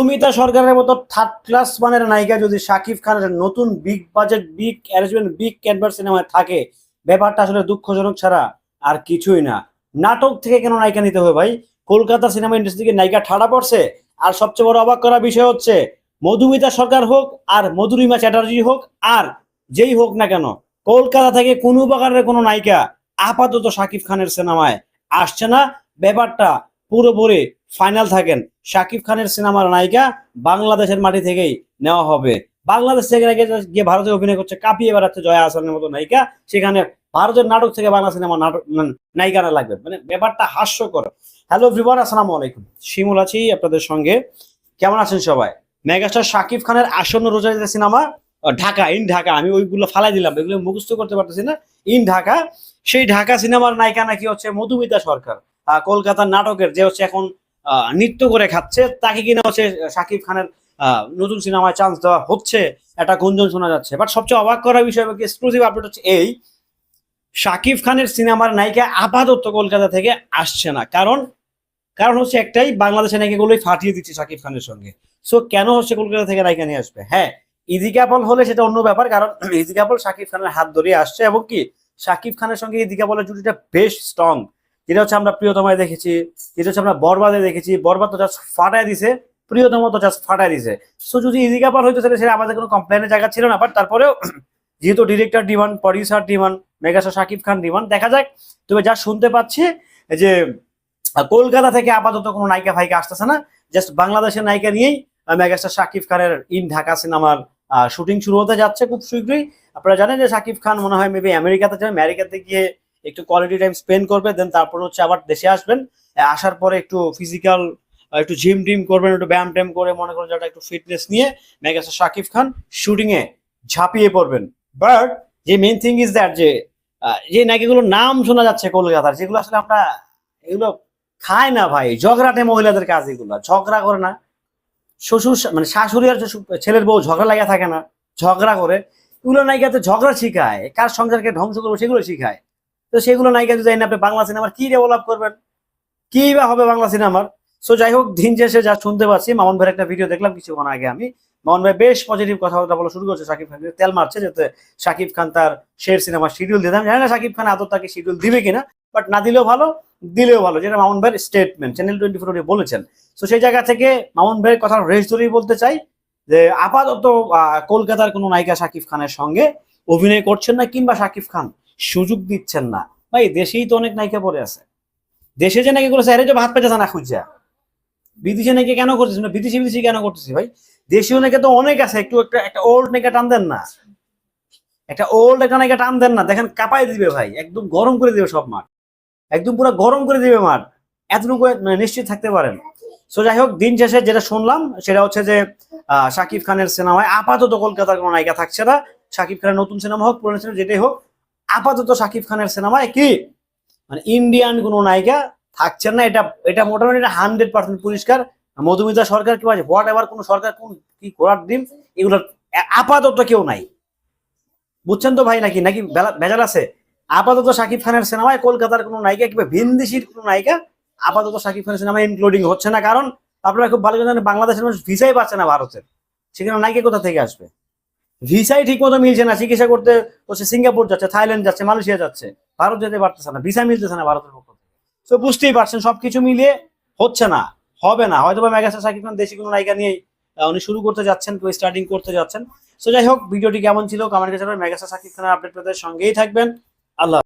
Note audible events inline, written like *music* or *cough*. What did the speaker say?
সুমিতা সরকারের মতো third class মানের নায়িকা যদি শাকিব খানের নতুন big budget big arrangement big canvas সিনেমায় থাকে, ব্যাপারটা আসলে দুঃখজনক ছাড়া আর কিছুই না। নাটক থেকে কেন নায়িকা নিতে হবে ভাই? কলকাতা সিনেমা ইন্ডাস্ট্রি থেকে নায়িকা ঠাড়া পড়ছে, আর সবচেয়ে বড় অবাক করা বিষয় হচ্ছে, মধুমিতা সরকার হোক আর মধুরিমা চ্যাটার্জি হোক, আর যেই হোক না কেন, কলকাতা থেকে কোনো প্রকারের কোনো নায়িকা আপাতত শাকিব খানের সিনেমায় আসছে না। ব্যাপারটা পুরোপুরি ফাইনাল থাকেন। শাকিব খানের সিনেমার নায়িকা বাংলাদেশের মাটি থেকেই নেওয়া হবে। বাংলাদেশ থেকে গিয়ে ভারতে অভিনয় করছে, কাঁপিয়ে বেড়াচ্ছে জয়া আসানের মতো নায়িকা। সেখানে ভারতের নাটক থেকে বাংলা সিনেমা নাটক মানে নায়িকা না লাগবে। মানে ব্যাপারটা হাস্যকর। হ্যালো ভিভার আসসালামু আলাইকুম। শিমুল আছি আপনাদের সঙ্গে। কেমন আছেন সবাই? মেগাস্টার শাকিব খানের আসন্ন রোজারিতে সিনেমা ঢাকা, ইন ঢাকা। আমি ওইগুলো ফালাই দিলাম, এগুলো মুখস্থ করতে পারতেছি না। ইন ঢাকা। সেই ঢাকা সিনেমার নায়িকা নাকি হচ্ছে মধুমিতা সরকার। কলকাতার নাটকের যে হচ্ছে এখন নৃত্য করে খাচ্ছে। তাকে কিনা হচ্ছে শাকিব খানের নতুন সিনেমায় চান্স দেওয়া হচ্ছে। একটা গুঞ্জন শোনা যাচ্ছে। বাট সবচেয়ে অবাক করার বিষয় এক্সক্লুসিভ আপডেট হচ্ছে এই, শাকিব খানের সিনেমার নায়িকা আপাতত কলকাতা থেকে আসছে না। কারণ কারণ হচ্ছে একটাই বাংলাদেশের নায়িকাগুলোই ফাটিয়ে দিচ্ছে শাকিব খানের সঙ্গে। সো কেন হচ্ছে কলকাতা থেকে নায়িকা নিয়ে আসবে? হ্যাঁ ইজি কাপল হলে সেটা অন্য ব্যাপার। কারণ ইজি কাপল শাকিব খানের হাত ধরিয়ে আসছে এবং কি, শাকিব খানের সঙ্গে ইজি কাপলের জুটিটা বেশ স্ট্রং যেটা হচ্ছে আমরা প্রিয়তমায় দেখেছি, যেটা হচ্ছে আমরা বরবাদে দেখেছি, বরবাদ তো জাস্ট ফাটায় দিছে, প্রিয়তম তো জাস্ট ফাটায় দিছে। সো যদি ইজি কাপল হইতো তাহলে সেটা আমাদের কোনো কমপ্লেনের জায়গা ছিল না বাট তারপরেও *clears throat* যেহেতু director demand producer demand megastar Shakib Khan demand দেখা যাক, তবে যা শুনতে পাচ্ছি যে কলকাতা থেকে আপাতত কোনো নায়িকা ফাইকা আসতেছে না জাস্ট বাংলাদেশের নায়িকা নিয়েই মেগাস্টার শাকিব খানের ইন ঢাকা সিনেমার শুটিং শুরু হতে যাচ্ছে খুব শীঘ্রই। আপনারা জানেন যে শাকিব খান মনে হয় মেবি আমেরিকাতে যাবে, আমেরিকাতে গিয়ে একটু কোয়ালিটি টাইম স্পেন্ড করবে দেন তারপর হচ্ছে আবার দেশে আসবেন। আসার পরে একটু ফিজিক্যাল একটু জিম টিম করবেন, একটু ব্যায়াম ট্যাম করে মনে করেন যেটা একটু ফিটনেস নিয়ে মেগাস্টার শাকিব খান শুটিং এ ঝাঁপিয়ে পড়বেন। বাট যে মেন থিং ইজ দ্যাট যে যে নায়িকাগুলোর নাম শোনা যাচ্ছে কলকাতার যেগুলো আসলে আমরা এগুলো খায় না ভাই। ঝগড়াটে মহিলাদের কাজ এগুলো। ঝগড়া করে না। শ্বশুর মানে শাশুড়ি আর ছেলের বউ ঝগড়া লাগা থাকে না। ঝগড়া করে। এগুলো নায়িকাতে ঝগড়া শিখায়। কার সংসারকে ধ্বংস করব সেগুলো শিখায়। তো সেগুলো নায়িকা যদি আপনি বাংলা সিনেমার কি ডেভেলপ করবেন? কি বা হবে বাংলা সিনেমার সো যাই হোক, দিন শেষে যা শুনতে পাচ্ছি, মামুন ভাইয়ের একটা ভিডিও দেখলাম কিছুক্ষণ আগে আমি। মামুন ভাই বেশ পজিটিভ কথাবার্তা বলা শুরু করছে শাকিব খানকে তেল মারছে যাতে শাকিব খান তার শের সিনেমা শিডিউল দিতাম জানি না শাকিব খান আদৌ তাকে শিডিউল দিবে কিনা বাট না দিলেও ভালো দিলেও ভালো, যেটা মামুন ভাইয়ের স্টেটমেন্ট চ্যানেল টোয়েন্টি ফোর বলেছেন। তো সেই জায়গা থেকে মামুন ভাইয়ের কথা রেস ধরেই বলতে চাই, যে আপাতত কলকাতার কোনো নায়িকা শাকিব খানের সঙ্গে অভিনয় করছেন না কিংবা শাকিব খান সুযোগ দিচ্ছেন না। ভাই দেশেই তো অনেক নায়িকা পড়ে আছে। দেশে যে নাকি করেছে আরে যে ভাত পেতে না খুঁজা বিদেশে নাকি কেন করতেছি না বিদেশি বিদেশি কেন করতেছি ভাই? দেশীয় নাকি তো অনেক আছে একটু একটা একটা ওল্ড নাকি টান দেন না। একটা ওল্ড একটা নাকি টান দেন না। দেখেন কাঁপাই দিবে ভাই একদম গরম করে দিবে সব মাঠ। একদম পুরো গরম করে দিবে মাঠ। এতটুকু মানে নিশ্চিত থাকতে পারেন। সো যাই হোক দিন শেষে যেটা শুনলাম সেটা হচ্ছে যে আহ, শাকিব খানের সিনেমায় আপাতত কলকাতার কোনো নায়িকা থাকছে না। শাকিব খানের নতুন সিনেমা হোক পুরনো সিনেমা যেটাই হোক আপাতত শাকিব খানের সিনেমায় কি? মানে ইন্ডিয়ান কোনো নায়িকা থাকছেন না, এটা এটা মোটামুটি এটা হান্ড্রেড পার্সেন্ট পরিষ্কার। মধুমিতা সরকার কি আছে হোয়াট এভার কোনো সরকার কোন কি করার দিন এগুলো আপাতত কেউ নাই। বুঝছেন তো ভাই নাকি? নাকি ভেজাল আছে? আপাতত শাকিব খানের সিনেমায় কলকাতার কোনো নায়িকা কিংবা ভিনদেশির কোনো নায়িকা আপাতত শাকিব খানের সিনেমায় ইনক্লুডিং হচ্ছে না। কারণ আপনারা খুব ভালো জানেন, বাংলাদেশের মানুষ ভিসাই পাচ্ছে না ভারতের। সেখানে নায়িকা কোথা থেকে আসবে? ভিসাই ঠিক মতো মিলছে না, চিকিৎসা করতে হচ্ছে, সিঙ্গাপুর যাচ্ছে, থাইল্যান্ড যাচ্ছে, মালয়েশিয়া যাচ্ছে, ভারত যেতে পারতেছে না ভিসা মিলতেছে না ভারতের পক্ষ থেকে। তো বুঝতেই পারছেন, সবকিছু মিলিয়ে হচ্ছে না, হবে না। হয়তো বা মেগাস্টার সাকিব খান দেশি কোনো নায়িকা নিয়ে উনি শুরু করতে যাচ্ছেন, কেউ স্টার্টিং করতে যাচ্ছেন। সো যাই হোক, ভিডিওটি কেমন ছিল কমেন্ট কাছে ম্যাগাসা শাকিব খানের আপডেট পেতে সঙ্গেই থাকবেন।